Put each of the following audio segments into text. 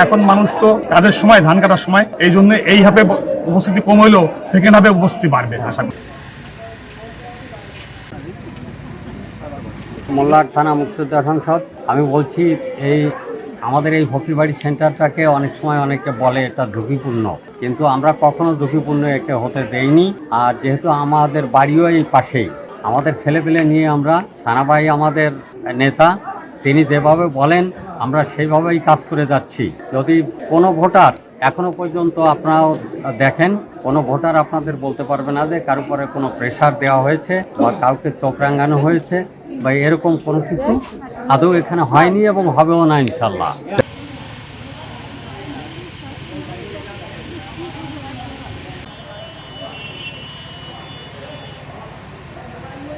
এখন মানুষ তো কাজের সময়, ধান কাটার সময়, এই জন্য এই হাফে উপস্থিতি কম হইলেও সেকেন্ড হাফে উপস্থিতি বাড়বে, আশা করি। মোল্লার থানা মুক্তিযোদ্ধা সংসদ, আমি বলছি, এই আমাদের এই হকিবাড়ি সেন্টারটাকে অনেক সময় অনেকে বলে এটা ঝুঁকিপূর্ণ। কিন্তু আমরা কখনো ঝুঁকিপূর্ণ একে হতে দেইনি। আর যেহেতু আমাদের বাড়িও এই পাশেই, আমাদের ছেলেপেলে নিয়ে আমরা, সানাবাই আমাদের নেতা, তিনি যেভাবে বলেন আমরা সেইভাবেই কাজ করে যাচ্ছি। যদি কোনো ভোটার এখনও পর্যন্ত আপনারাও দেখেন, কোনো ভোটার আপনাদের বলতে পারবে না যে কারও উপরে কোনো প্রেশার দেওয়া হয়েছে বা কাউকে চোখ রাঙানো হয়েছে বা এরকম কোনো কিছু আদৌ এখানে হয়নি এবং হবেও না ইনশাল্লাহ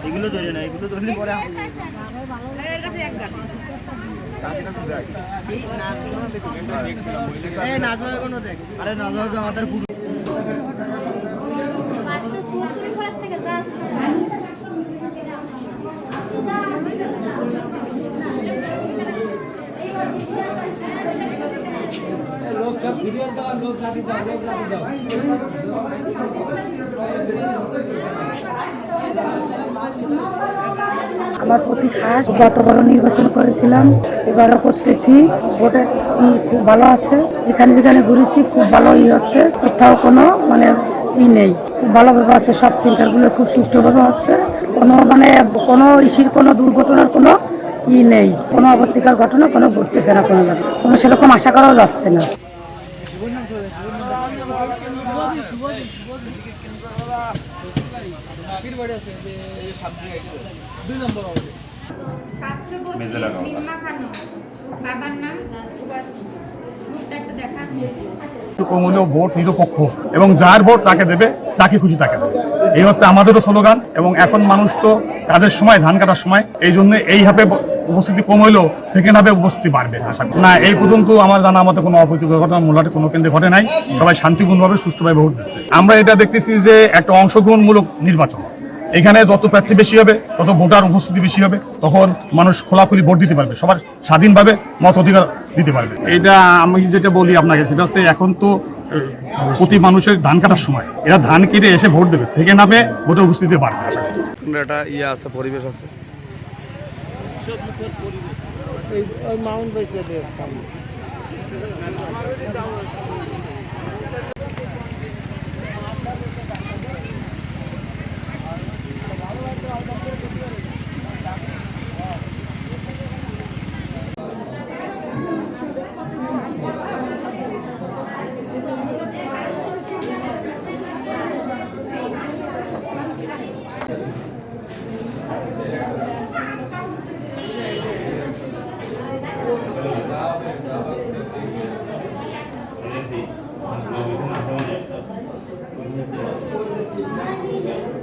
এগুলো ধরে না এগুলো ধরলে পরে এর কাছে এক গাছ আরে না ধরবে আমাদের পুরো পাঁচশো চুয়াত্তর ঘরের থেকে যা আছে সব আমার প্রতি খাস। গতবারও নির্বাচন করেছিলাম, এবারও করতেছি। ভোটের খুব ভালো আছে। যেখানে যেখানে ঘুরেছি, খুব ভালো ই হচ্ছে। কোথাও কোনো মানে ই নেই। ভালোভাবে আছে সব সেন্টারগুলো খুব সুষ্ঠুভাবে হচ্ছে। কোনো মানে কোনো ইসির কোনো দুর্ঘটনার কোনো ই নেই। কোনো অবর্তিকার ঘটনা কোনো ঘটতেছে না কোনো। কোনো সেরকম আশা করাও যাচ্ছে না। ভোট নিরপেক্ষ এবং যার ভোট তাকে দেবে যাকে খুশি তাকে দেবে। এই হচ্ছে আমাদেরও স্লোগান এবং এখন মানুষ তো কাজের সময়, ধান কাটার সময়, এই জন্য এই ব- উপস্থিতি কম হইলেও সেকেন্ড হাফে উপস্থিতি বাড়বে, আশা করি। না, এই পর্যন্ত আমার জানা মতে কোনো অপ্রীতিকর ঘটনা মোলাটে কোনো কেন্দ্রে ঘটে নাই। সবাই শান্তিপূর্ণভাবে, সুষ্ঠুভাবে ভোট দিচ্ছে। আমরা এটা দেখতেছি যে একটা অংশগ্রহণমূলক নির্বাচন। এখানে যত প্রার্থী বেশি হবে, তত ভোটার উপস্থিতি বেশি হবে, তখন মানুষ খোলাখুলি ভোট দিতে পারবে। সবার স্বাধীনভাবে মত অধিকার দিতে পারবে। এটা আমি যেটা বলি আপনাকে, সেটা হচ্ছে এখন তো প্রতি মানুষের ধান কাটার সময়। এরা ধান কেটে এসে ভোট দেবে। সেকেন্ড হাফে ভোটে উপস্থিতি বাড়বে একটা ইয়ে আছে, পরিবেশ আছে। উৎসবমুখর পরিবেশ। এই মাউন্ট বেসে Thank.